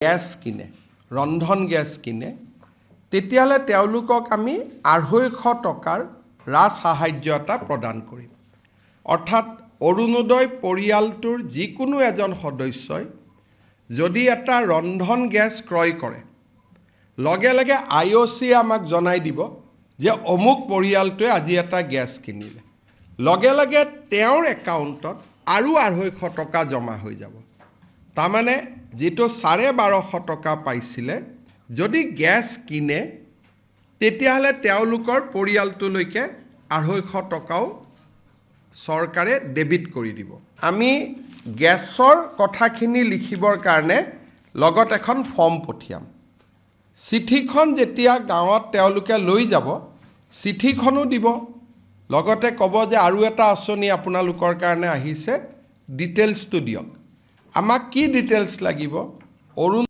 Gas কিনে ৰন্ধন gas কিনে তেতিয়াহ'লে তেওঁলোকক আমি আঢ়ৈশ টকাৰ ৰাজ সাহাৰ্য এটা প্ৰদান কৰিম। অৰ্থাৎ অৰুণোদয় পৰিয়ালটোৰ যিকোনো এজন সদস্যই যদি এটা ৰন্ধন গেছ ক্ৰয় কৰে লগে লগে আই অ' চিয়ে আমাক জনাই দিব যে অমুক পৰিয়ালটোৱে আজি এটা গেছ কিনিলে। লগে লগে তেওঁৰ একাউণ্টত আৰু আঢ়ৈশ টকা জমা হৈ যাব। তাৰমানে যিটো চাৰে বাৰশ টকা পাইছিলে যদি গেছ কিনে তেতিয়াহ'লে তেওঁলোকৰ পৰিয়ালটোলৈকে আঢ়ৈশ টকাও চৰকাৰে ডেবিট কৰি দিব। আমি গেছৰ কথাখিনি লিখিবৰ কাৰণে লগত এখন ফৰ্ম পঠিয়াম। চিঠিখন যেতিয়া গাঁৱত তেওঁলোকে লৈ যাব চিঠিখনো দিব। লগতে ক'ব যে আৰু এটা আঁচনি আপোনালোকৰ কাৰণে আহিছে ডিটেইলছটো দিয়ক। আমাক কি ডিটেইলছ লাগিব? অৰুণ